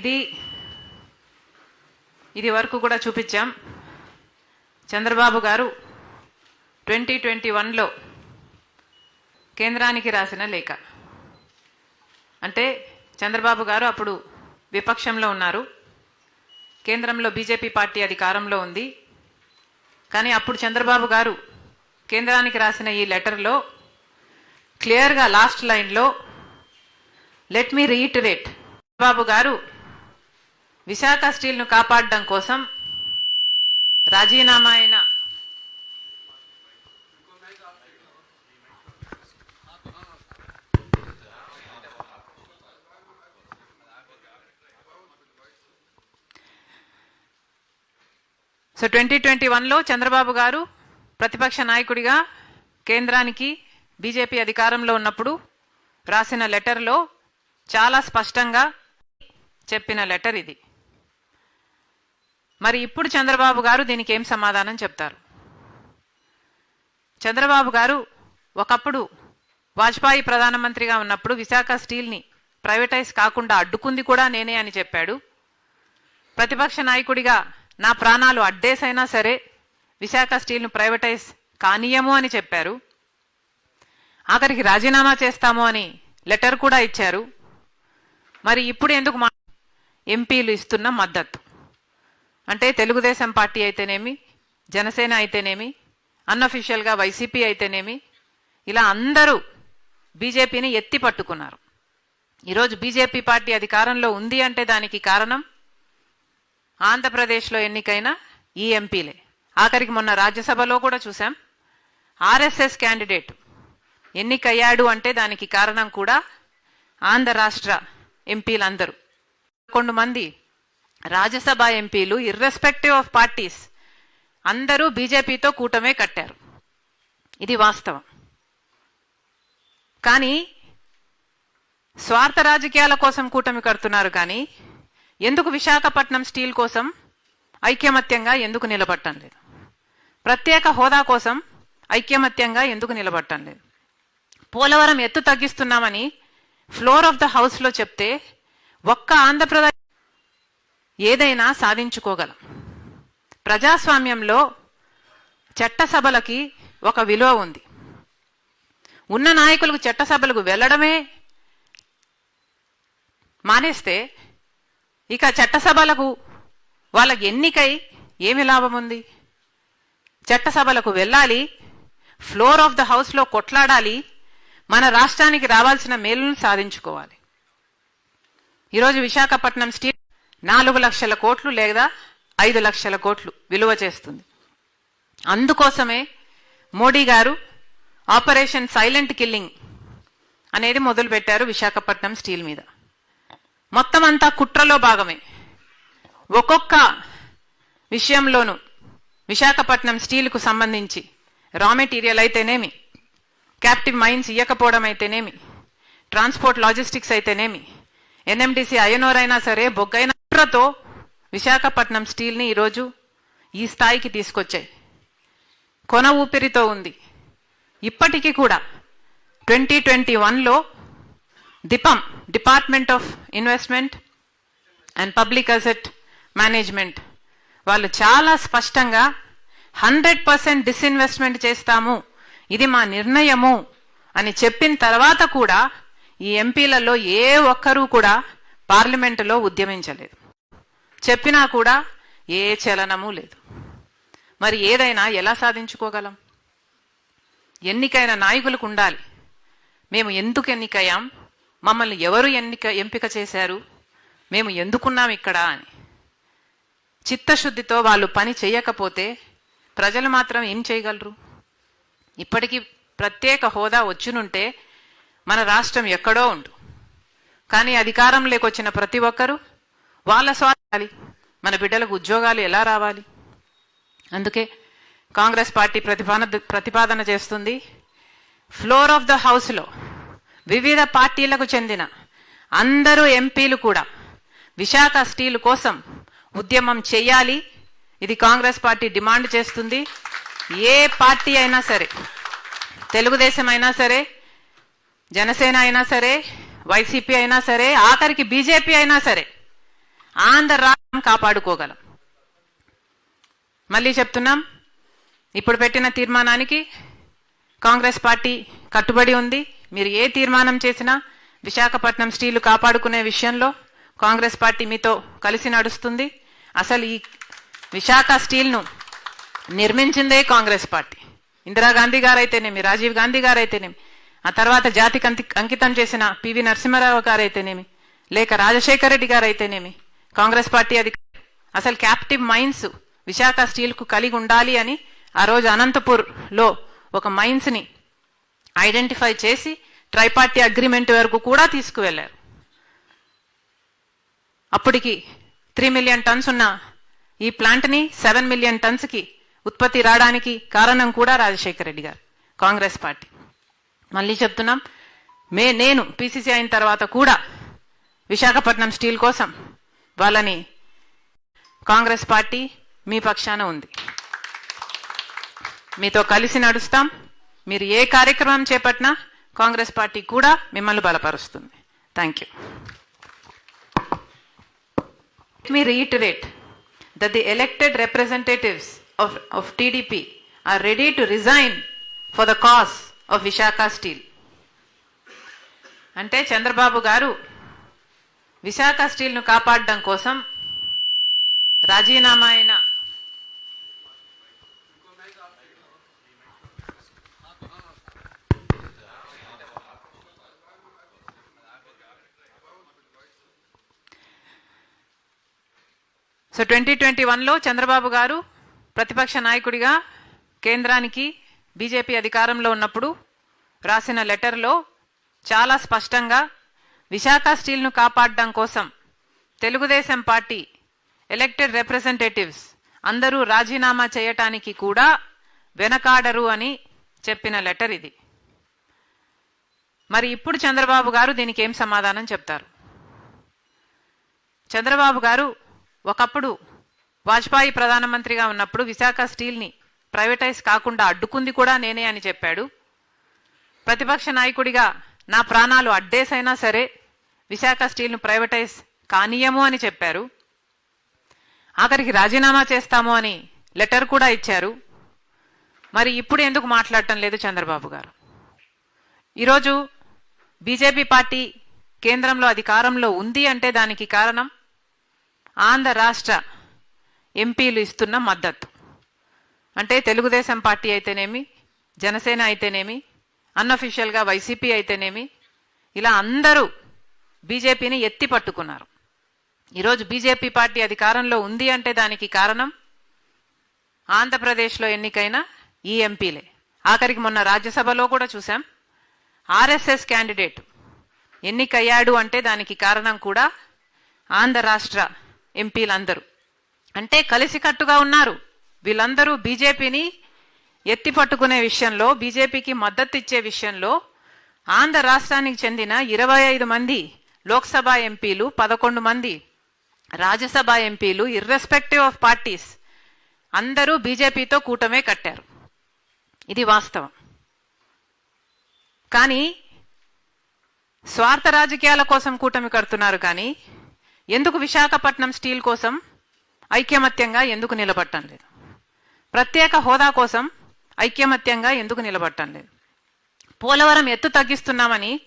ఇది ఇది వరకు కూడా చూపించాం. చంద్రబాబు గారు ట్వంటీ ట్వంటీ వన్లో కేంద్రానికి రాసిన లేఖ. అంటే చంద్రబాబు గారు అప్పుడు విపక్షంలో ఉన్నారు. కేంద్రంలో బీజేపీ పార్టీ అధికారంలో ఉంది. కానీ అప్పుడు చంద్రబాబు గారు కేంద్రానికి రాసిన ఈ లెటర్లో క్లియర్గా లాస్ట్ లైన్లో లెట్ మీ రీఇటరేట్ చంద్రబాబు గారు విశాఖ స్టీల్ను కాపాడడం కోసం రాజీనామా అయిన సో ట్వంటీ ట్వంటీ వన్లో చంద్రబాబు గారు ప్రతిపక్ష నాయకుడిగా కేంద్రానికి బీజేపీ అధికారంలో ఉన్నప్పుడు రాసిన లెటర్లో చాలా స్పష్టంగా చెప్పిన లెటర్ ఇది. మరి ఇప్పుడు చంద్రబాబు గారు దీనికి ఏం సమాధానం చెప్తారు? చంద్రబాబు గారు ఒకప్పుడు వాజ్పేయి ప్రధానమంత్రిగా ఉన్నప్పుడు విశాఖ స్టీల్ని ప్రైవేటైజ్ కాకుండా అడ్డుకుంది కూడా నేనే అని చెప్పాడు. ప్రతిపక్ష నాయకుడిగా నా ప్రాణాలు అడ్డేసైనా సరే విశాఖ స్టీల్ను ప్రైవేటైజ్ కానీయము అని చెప్పారు. ఆఖరికి రాజీనామా చేస్తాము అని లెటర్ కూడా ఇచ్చారు. మరి ఇప్పుడు ఎందుకు మా ఎంపీలు ఇస్తున్న మద్దతు? అంటే తెలుగుదేశం పార్టీ అయితేనేమి జనసేన అయితేనేమి అన్అఫీషియల్గా వైసీపీ అయితేనేమి ఇలా అందరూ బీజేపీని ఎత్తి పట్టుకున్నారు. ఈరోజు బీజేపీ పార్టీ అధికారంలో ఉంది అంటే దానికి కారణం ఆంధ్రప్రదేశ్లో ఎన్నికైన ఈ ఎంపీలే ఆఖరికి మొన్న రాజ్యసభలో కూడా చూసాం ఆర్ఎస్ఎస్ క్యాండిడేట్ ఎన్నికయ్యాడు అంటే దానికి కారణం కూడా ఆంధ్ర రాష్ట్ర ఎంపీలందరూ. పదకొండు మంది రాజ్యసభ ఎంపీలు ఇర్రెస్పెక్టివ్ ఆఫ్ పార్టీస్ అందరూ బీజేపీతో కూటమే కట్టారు. ఇది వాస్తవం. కానీ స్వార్థ రాజకీయాల కోసం కూటమి కడుతున్నారు కానీ ఎందుకు విశాఖపట్నం స్టీల్ కోసం ఐక్యమత్యంగా ఎందుకు నిలబట్టం లేదు? ప్రత్యేక హోదా కోసం ఐక్యమత్యంగా ఎందుకు నిలబట్టం లేదు? పోలవరం ఎత్తు తగ్గిస్తున్నామని ఫ్లోర్ ఆఫ్ ద హౌస్లో చెప్తే ఒక్క ఆంధ్రప్రదేశ్ ఏదైనా సాధించుకోగలం. ప్రజాస్వామ్యంలో చట్టసభలకి ఒక విలువ ఉంది. ఉన్న నాయకులకు చట్టసభలకు వెళ్ళడమే మానేస్తే ఇక చట్టసభలకు వాళ్ళకి ఎన్నికై ఏమి లాభం ఉంది? చట్టసభలకు వెళ్ళాలి ఫ్లోర్ ఆఫ్ ద హౌస్లో కొట్లాడాలి మన రాష్ట్రానికి రావాల్సిన మేలును సాధించుకోవాలి. ఈరోజు విశాఖపట్నం స్టీ నాలుగు లక్షల కోట్లు లేదా ఐదు లక్షల కోట్లు విలువ చేస్తుంది. అందుకోసమే మోడీ గారు ఆపరేషన్ సైలెంట్ కిల్లింగ్ అనేది మొదలుపెట్టారు విశాఖపట్నం స్టీల్ మీద. మొత్తం అంతా కుట్రలో భాగమే. ఒక్కొక్క విషయంలోనూ విశాఖపట్నం స్టీల్కు సంబంధించి రా మెటీరియల్ అయితేనేమి క్యాప్టివ్ మైన్స్ ఇయ్యకపోవడం అయితేనేమి ట్రాన్స్పోర్ట్ లాజిస్టిక్స్ అయితేనేమి ఎన్ఎండిసి అయనోరైనా సరే బొగ్గైన కుట్రతో విశాఖపట్నం స్టీల్ని ఈరోజు ఈ స్థాయికి తీసుకొచ్చాయి. కొన ఊపిరితో ఉంది. ఇప్పటికీ కూడా ట్వంటీ ట్వంటీ వన్లో DIPAM department of investment and public asset management వాళ్ళు చాలా స్పష్టంగా హండ్రెడ్ పర్సెంట్ డిస్ఇన్వెస్ట్మెంట్ చేస్తాము ఇది మా నిర్ణయము అని చెప్పిన తర్వాత కూడా ఈ ఎంపీలలో ఏ ఒక్కరూ కూడా పార్లమెంటులో ఉద్యమించలేదు. చెప్పినా కూడా ఏ చలనము లేదు. మరి ఏదైనా ఎలా సాధించుకోగలం? ఎన్నికైన నాయకులకు ఉండాలి. మేము ఎందుకు ఎన్నికయ్యాం? మమ్మల్ని ఎవరు ఎన్నిక ఎంపిక చేశారు? మేము ఎందుకున్నాం ఇక్కడ అని. చిత్తశుద్ధితో వాళ్ళు పని చేయకపోతే ప్రజలు మాత్రం ఏం చేయగలరు? ఇప్పటికీ ప్రత్యేక హోదా వచ్చినుంటే మన రాష్ట్రం ఎక్కడో ఉండు. కానీ అధికారం లేకొచ్చిన ప్రతి ఒక్కరూ వాళ్ళ స్వార్థాలి మన బిడ్డలకు ఉద్యోగాలు ఎలా రావాలి? అందుకే కాంగ్రెస్ పార్టీ ప్రతిపాదన ప్రతిపాదన చేస్తుంది. ఫ్లోర్ ఆఫ్ ద హౌస్లో వివిధ పార్టీలకు చెందిన అందరూ ఎంపీలు కూడా విశాఖ స్టీల్ కోసం ఉద్యమం చేయాలి. ఇది కాంగ్రెస్ పార్టీ డిమాండ్ చేస్తుంది. ఏ పార్టీ అయినా సరే తెలుగుదేశం అయినా సరే జనసేన అయినా సరే వైసీపీ అయినా సరే ఆఖరికి బీజేపీ అయినా సరే ఆంధ్ర రాష్ట్రం కాపాడుకోగలం. మళ్ళీ చెప్తున్నాం ఇప్పుడు పెట్టిన తీర్మానానికి కాంగ్రెస్ పార్టీ కట్టుబడి ఉంది. మీరు ఏ తీర్మానం చేసినా విశాఖపట్నం స్టీలు కాపాడుకునే విషయంలో కాంగ్రెస్ పార్టీ మీతో కలిసి నడుస్తుంది. అసలు ఈ విశాఖ స్టీల్ను నిర్మించిందే కాంగ్రెస్ పార్టీ. ఇందిరాగాంధీ గారైతేనేమి రాజీవ్ గాంధీ గారైతేనేమి ఆ తర్వాత జాతికి అంతి- అంకితం చేసిన పివి నరసింహారావు గారైతేనేమి లేక రాజశేఖర రెడ్డి గారైతేనేమి కాంగ్రెస్ పార్టీ అది అసలు క్యాప్టివ్ మైన్స్ విశాఖ స్టీల్కు కలిగి ఉండాలి అని ఆ రోజు అనంతపూర్లో ఒక మైన్స్ని ఐడెంటిఫై చేసి ట్రైపార్టీ అగ్రిమెంట్ వరకు కూడా తీసుకువెళ్ళారు అప్పటికి త్రీ మిలియన్ టన్స్ ఉన్న ఈ ప్లాంట్ని సెవెన్ మిలియన్ టన్స్కి ఉత్పత్తి రావడానికి కారణం కూడా రాజశేఖర రెడ్డి గారు కాంగ్రెస్ పార్టీ. మళ్ళీ చెప్తున్నాం. మే నేను పిసిసి అయిన తర్వాత కూడా విశాఖపట్నం స్టీల్ కోసం వాళ్ళని కాంగ్రెస్ పార్టీ మీ పక్షాన ఉంది. మీతో కలిసి నడుస్తాం. మీరు ఏ కార్యక్రమం చేపట్టినా కాంగ్రెస్ పార్టీ కూడా మిమ్మల్ని బలపరుస్తుంది. Thank you me reiterate that the elected representatives of, of TDP are ready to resign for the cause of Visakha steel అంటే చంద్రబాబు గారు విశాఖ స్టీల్ను కాపాడడం కోసం రాజీనామా అయిన సో ట్వంటీ ట్వంటీ వన్లో చంద్రబాబు గారు ప్రతిపక్ష నాయకుడిగా కేంద్రానికి బీజేపీ అధికారంలో ఉన్నప్పుడు రాసిన లెటర్లో చాలా స్పష్టంగా విశాఖ స్టీల్ను కాపాడడం కోసం తెలుగుదేశం పార్టీ ఎలక్టెడ్ రిప్రజెంటేటివ్స్ అందరూ రాజీనామా చేయటానికి కూడా వెనకాడరు అని చెప్పిన లెటర్ ఇది. మరి ఇప్పుడు చంద్రబాబు గారు దీనికి ఏం సమాధానం చెప్తారు? చంద్రబాబు గారు ఒకప్పుడు వాజ్పేయి ప్రధానమంత్రిగా ఉన్నప్పుడు విశాఖ స్టీల్ని ప్రైవేటైజ్ కాకుండా అడ్డుకుంది కూడా నేనే అని చెప్పాడు. ప్రతిపక్ష నాయకుడిగా నా ప్రాణాలు అడ్డేసైనా సరే విశాఖ స్టీల్ను ప్రైవేటైజ్ కానీయము అని చెప్పారు. ఆఖరికి రాజీనామా చేస్తాము అని లెటర్ కూడా ఇచ్చారు. మరి ఇప్పుడు ఎందుకు మాట్లాడటం లేదు చంద్రబాబు గారు? ఈరోజు బీజేపీ పార్టీ కేంద్రంలో అధికారంలో ఉంది అంటే దానికి కారణం ఆంధ్ర రాష్ట్ర ఎంపీలు ఇస్తున్న మద్దతు. అంటే తెలుగుదేశం పార్టీ అయితేనేమి జనసేన అయితేనేమి అన్అఫీషియల్గా వైసీపీ అయితేనేమి ఇలా అందరూ బీజేపీని ఎత్తి పట్టుకున్నారు. ఈరోజు బీజేపీ పార్టీ అధికారంలో ఉంది అంటే దానికి కారణం ఆంధ్రప్రదేశ్లో ఎన్నికైన ఈ ఎంపీలే. ఆఖరికి మొన్న రాజ్యసభలో కూడా చూసాం ఆర్ఎస్ఎస్ క్యాండిడేట్ ఎన్నికయ్యాడు అంటే దానికి కారణం కూడా ఆంధ్ర రాష్ట్ర ఎంపీలందరూ. అంటే కలిసికట్టుగా ఉన్నారు. వీళ్ళందరూ బీజేపీని ఎత్తి పట్టుకునే విషయంలో బీజేపీకి మద్దతు ఇచ్చే విషయంలో ఆంధ్ర రాష్ట్రానికి చెందిన ఇరవై ఐదు మంది లోక్సభ ఎంపీలు పదకొండు మంది రాజ్యసభ ఎంపీలు ఇర్రెస్పెక్టివ్ ఆఫ్ పార్టీస్ అందరూ బీజేపీతో కూటమే కట్టారు. ఇది వాస్తవం. కానీ స్వార్థ రాజకీయాల కోసం కూటమి కడుతున్నారు కానీ ఎందుకు విశాఖపట్నం స్టీల్ కోసం ఐక్యమత్యంగా ఎందుకు నిలబట్టం లేదు? ప్రత్యేక హోదా కోసం ఐక్యమత్యంగా ఎందుకు నిలబట్టండి లేదు. పోలవరం ఎత్తు తగ్గిస్తున్నామని